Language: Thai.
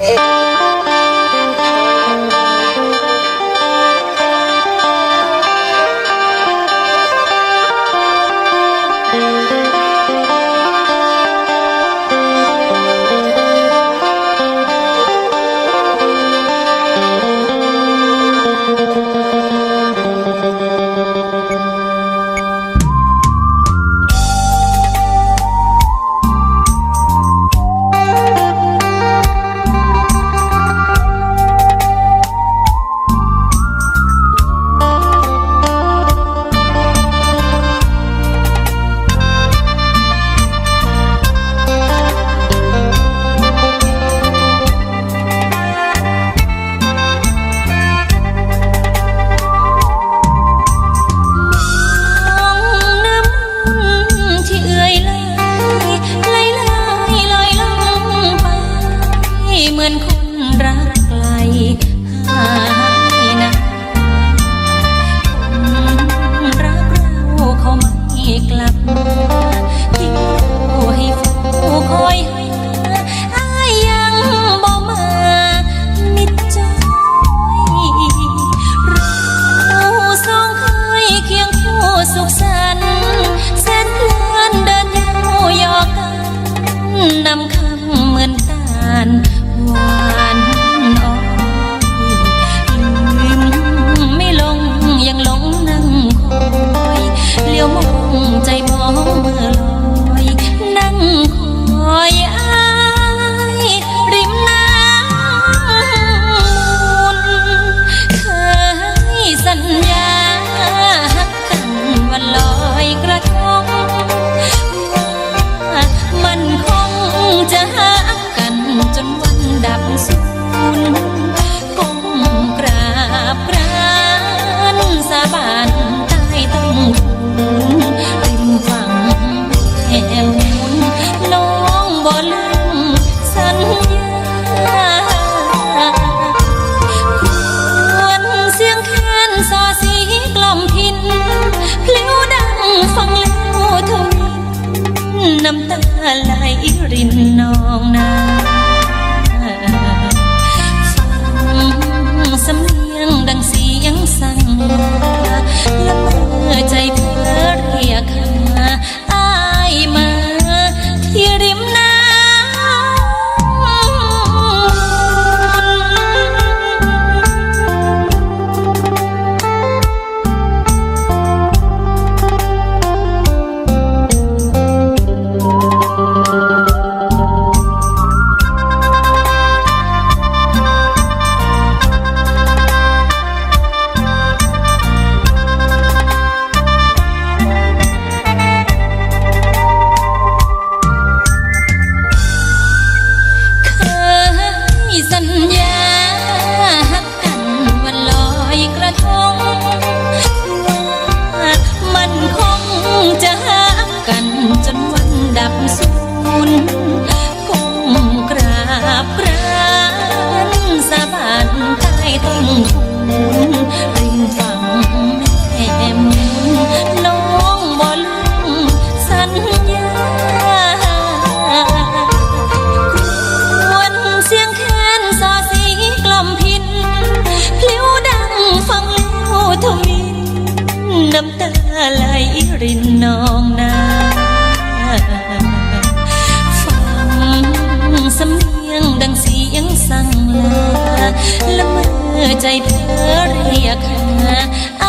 Eh. รักไกลหา สะบานใต้ต้องคุ้ริมฝั่งแถวน้องบ่ลืมสัญญาควรเสียงแค้นสอสีกล่อมพินพลิ้วดังฟังแล้วทวินน้ำตาไหลรินนองนา ก้มกราบรานสะบันใต้ต้นคูนริมฝั่งแม่น้องบอลืสัญญาควรเสียงแค้นสอสีกล่อมพินพลิ้วดังฟังลูทมินน้ำตาไหลรินนองนา jak